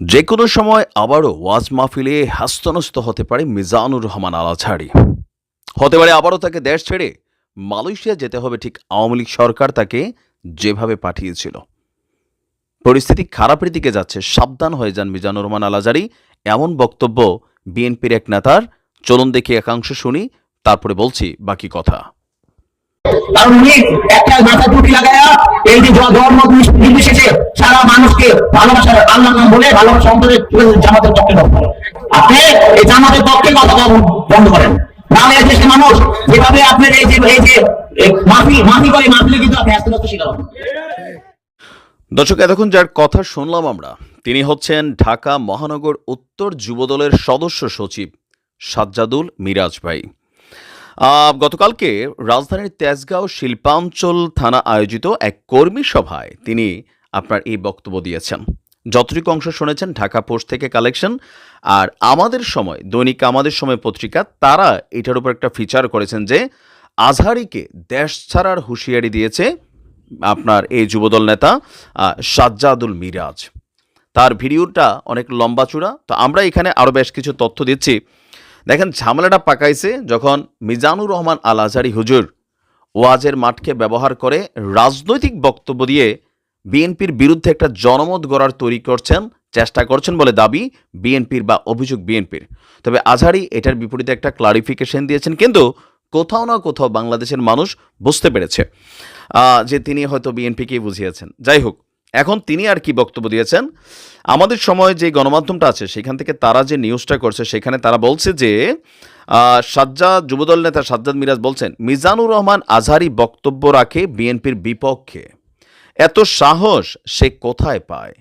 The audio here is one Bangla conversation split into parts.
যে কোনো সময় আবারও ওয়াজ মাহফিলে হাস্তনস্ত হতে পারে মিজানুর রহমান আলাছাড়ি। হতে পারে আবারও তাকে দেশ ছেড়ে মালয়েশিয়া যেতে হবে ঠিক আওয়ামী লীগ সরকার তাকে যেভাবে পাঠিয়েছিল। পরিস্থিতি খারাপের দিকে যাচ্ছে, সাবধান হয়ে যান মিজানুর রহমান আলাজারি এমন বক্তব্য বিএনপির এক নেতার। চলুন দেখি একাংশ শুনি, তারপরে বলছি বাকি কথা। দর্শক, এতক্ষণ যার কথা শুনলাম আমরা, তিনি হচ্ছেন ঢাকা মহানগর উত্তর যুবদলের সদস্য সচিব সাজ্জাদুল মিরাজ ভাই। গতকালকে রাজধানীর তেজগাঁও শিল্পাঞ্চল থানা আয়োজিত এক কর্মী সভায় তিনি আপনার এই বক্তব্য দিয়েছেন। যতটুকু অংশ শুনেছেন, ঢাকা পোস্ট থেকে কালেকশন। আর আমাদের সময়, দৈনিক আমাদের সময় পত্রিকা, তারা এটার উপর একটা ফিচার করেছেন যে, আজহারিকে দেশ ছাড়ার হুঁশিয়ারি দিয়েছে আপনার এই যুবদল নেতা সাজ্জাদুল মিরাজ। তার ভিডিওটা অনেক লম্বা চূড়া, তো আমরা এখানে আরও বেশ কিছু তথ্য দিচ্ছি। দেখেন, ঝামেলাটা পাকাইছে যখন মিজানুর রহমান আল আজহারি হুজুর ওয়াজের মাঠকে ব্যবহার করে রাজনৈতিক বক্তব্য দিয়ে বিএনপির বিরুদ্ধে একটা জনমত গড়ার তৈরি করছেন, চেষ্টা করছেন বলে দাবি বিএনপির বা অভিযোগ বিএনপির। তবে আজহারি এটার বিপরীতে একটা ক্লারিফিকেশন দিয়েছেন, কিন্তু কোথাও না কোথাও বাংলাদেশের মানুষ বুঝতে পেরেছে যে তিনি হয়তো বিএনপিকেই বুঝিয়েছেন। যাই হোক এখন তিনি আর কি বক্তব্য দিয়েছেন? আমাদের সময় যে গণমাধ্যমটা আছে, সেখান থেকে তারা যে নিউজটা করছে, সেখানে তারা বলছে যে সাজ্জাদ, যুবদল নেতা সাজ্জাদ মিরাজ বলছেন, মিজানুর রহমান আজহারি বক্তব্য রাখে বিএনপির বিপক্ষে। এত সাহস সে কোথায় পায়?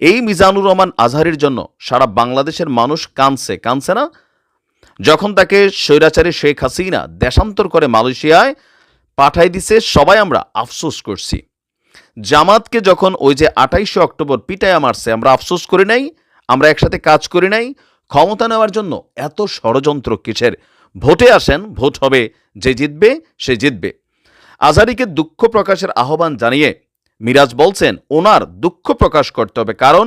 এই মিজানুর রহমান আজহারির জন্য সারা বাংলাদেশের মানুষ কানছে কানছে না? যখন তাকে স্বৈরাচারী শেখ হাসিনা দেশান্তর করে মালয়েশিয়ায় পাঠাই দিছে, সবাই আমরা আফসোস করছি। জামাতকে যখন ওই যে আঠাইশে অক্টোবর পিটায়া মারছে, আমরা আফসোস করি নাই, আমরা একসাথে কাজ করি নাই, ক্ষমতা নেওয়ার জন্য এত ষড়যন্ত্র কিসের? ভোটে আসেন, ভোট হবে, যে জিতবে, সে জিতবে। আজারিকে দুঃখ প্রকাশের আহ্বান জানিয়ে মিরাজ বলছেন, ওনার দুঃখ প্রকাশ করতে হবে, কারণ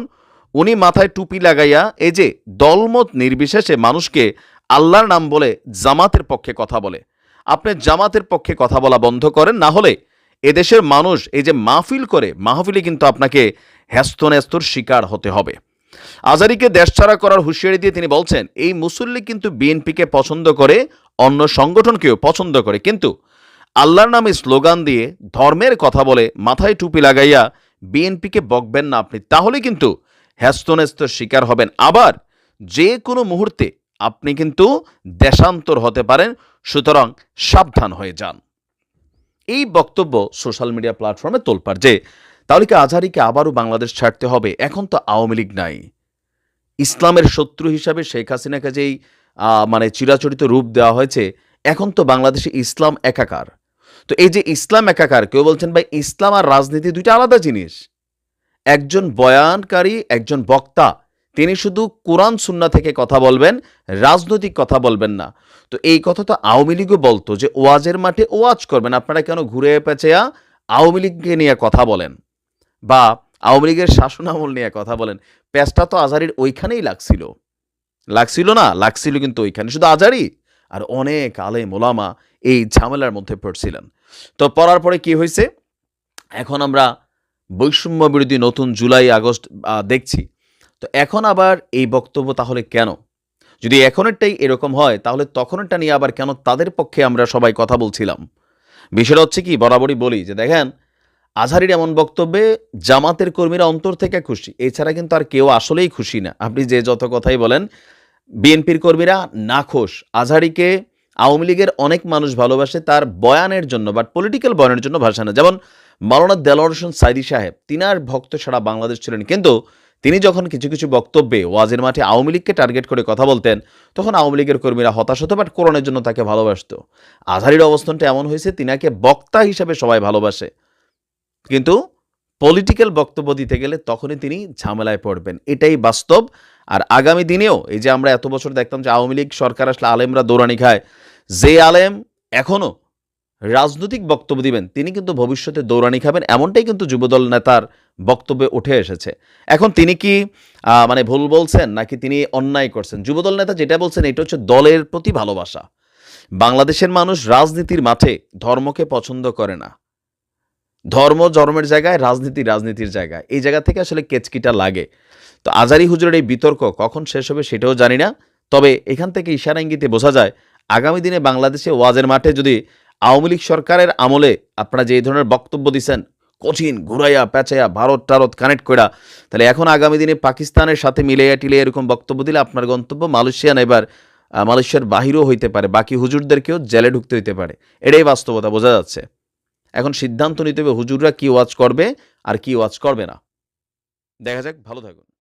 উনি মাথায় টুপি লাগাইয়া এই যে দলমত নির্বিশেষে মানুষকে আল্লাহর নাম বলে জামাতের পক্ষে কথা বলে। আপনি জামাতের পক্ষে কথা বলা বন্ধ করেন, না হলে এদেশের মানুষ এই যে মাহফিল করে মাহফিলে কিন্তু আপনাকে হ্যাস্তন্যাস্তর শিকার হতে হবে। আজারিকে দেশছাড়া করার হুঁশিয়ারি দিয়ে তিনি বলছেন, এই মুসল্লি কিন্তু বিএনপিকে পছন্দ করে, অন্য সংগঠনকেও পছন্দ করে। কিন্তু আল্লাহর নামে স্লোগান দিয়ে ধর্মের কথা বলে মাথায় টুপি লাগাইয়া বিএনপিকে বকবেন না আপনি, তাহলে কিন্তু হ্যাস্তন্যাস্তর শিকার হবেন। আবার যে কোনো মুহূর্তে আপনি কিন্তু দেশান্তর হতে পারেন, সুতরাং সাবধান হয়ে যান। এই বক্তব্য সোশ্যাল মিডিয়া প্ল্যাটফর্মে তোলপার যে, তাহলে কি আজহারিকে আবারও বাংলাদেশ ছাড়তে হবে? এখন তো আওয়ামী লীগ নাই। ইসলামের শত্রু হিসাবে শেখ হাসিনাকে যেই মানে চিরাচরিত রূপ দেওয়া হয়েছে, এখন তো বাংলাদেশে ইসলাম একাকার। তো এই যে ইসলাম একাকার, কেউ বলছেন, ভাই, ইসলাম আর রাজনীতি দুইটা আলাদা জিনিস। একজন বয়ানকারী, একজন বক্তা তিনি শুধু কোরআন সুন্না থেকে কথা বলবেন, রাজনৈতিক কথা বলবেন না। তো এই কথা তো আওয়ামী লীগও বলতো যে ওয়াজের মাঠে ওয়াজ করবেন। আপনারা কেন ঘুরে পেঁচেয়া আওয়ামী লীগকে নিয়ে কথা বলেন? বা আওয়ামী লীগের শাসনামল নিয়ে কথা বলেন। প্যাচটা তো আজারির ওইখানেই লাগছিল। লাগছিল না? লাগছিল কিন্তু ওইখানে। শুধু আজারি আর অনেক আলে মোলামা এই ঝামেলার মধ্যে পড়ছিলেন। তো পড়ার পরে কি হয়েছে এখন আমরা বৈষম্য বিরোধী নতুন জুলাই, আগস্ট দেখছি। তো এখন আবার এই বক্তব্য তাহলে কেন? যদি এখনেরটাই এরকম হয়, তাহলে তখনেরটা নিয়ে আবার কেন তাদের পক্ষে আমরা সবাই কথা বলছিলাম? বিষয়টা হচ্ছে কি, বরাবরই বলি যে দেখেন, আজহারির এমন বক্তব্যে জামাতের কর্মীরা অন্তর থেকে খুশি। এছাড়া কিন্তু আর কেউ আসলেই খুশি না। আপনি যে যত কথাই বলেন, বিএনপির কর্মীরা নাখোশ আজহারিকে আওয়ামী লীগের অনেক মানুষ ভালোবাসে তার বয়ানের জন্য বাট পলিটিক্যাল বয়ানের জন্য ভাষা না। যেমন মাওলানা দেলোয়ার হোসেন সাইদি সাহেব, তিনার ভক্ত সারা বাংলাদেশ ছিলেন। কিন্তু তিনি যখন কিছু কিছু বক্তব্যে ওয়াজের মাঠে আওয়ামী লীগকে টার্গেট করে কথা বলতেন, তখন আওয়ামী লীগের কর্মীরা হতাশ হতো, বাট কোরআনের জন্য তাকে ভালোবাসত। আজহারির অবস্থানটা এমন হয়েছে, তিনাকে বক্তা হিসেবে সবাই ভালোবাসে। কিন্তু পলিটিক্যাল বক্তব্য দিতে গেলে তখনই তিনি ঝামেলায় পড়বেন। এটাই বাস্তব। আর আগামী দিনেও এই যে আমরা এত বছর দেখতাম যে আওয়ামী লীগ সরকার আসলে আলেমরা দৌড়ানি খায়, যে আলেম এখনও রাজনৈতিক বক্তব্য দিবেন, তিনি কিন্তু ভবিষ্যতে দৌড়ানি খাবেন, এমনটাই কিন্তু যুবদল নেতার বক্তব্যে উঠে এসেছে। এখন তিনি কি মানে ভুল বলছেন নাকি তিনি অন্যায় করছেন? যুবদল নেতা যেটা বলছেন, এটা হচ্ছে দলের প্রতি ভালোবাসা। বাংলাদেশের মানুষ রাজনীতির মাঠে ধর্মকে পছন্দ করে না। ধর্ম ধর্মের জায়গায়, রাজনীতি রাজনীতির জায়গায়। এই জায়গা থেকে আসলে কেচকিটা লাগে। তো আজারি হুজুরের এই বিতর্ক কখন শেষ হবে সেটাও জানি না। তবে এখান থেকে ইশারা ইঙ্গিতে বোঝা যায়, আগামী দিনে বাংলাদেশে ওয়াজের মাঠে যদি আওয়ামী লীগ সরকারের আমলে আপনারা যে ধরনের বক্তব্য দিচ্ছেন কঠিন ঘুরাইয়া, পেঁচাইয়া, ভারত টারত কানেক্ট করা তাহলে এখন আগামী দিনে পাকিস্তানের সাথে মিলাইয়া টিলে এরকম বক্তব্য দিলে আপনার গন্তব্য মালয়েশিয়ান এবার মালয়েশিয়ার বাহিরও হইতে পারে, বাকি হুজুরদেরকেও জেলে ঢুকতে হইতে পারে। এটাই বাস্তবতা, বোঝা যাচ্ছে। এখন সিদ্ধান্ত নিতে হবে হুজুররা কি ওয়াচ করবে আর কি ওয়াচ করবে না। দেখা যাক, ভালো থাকুন।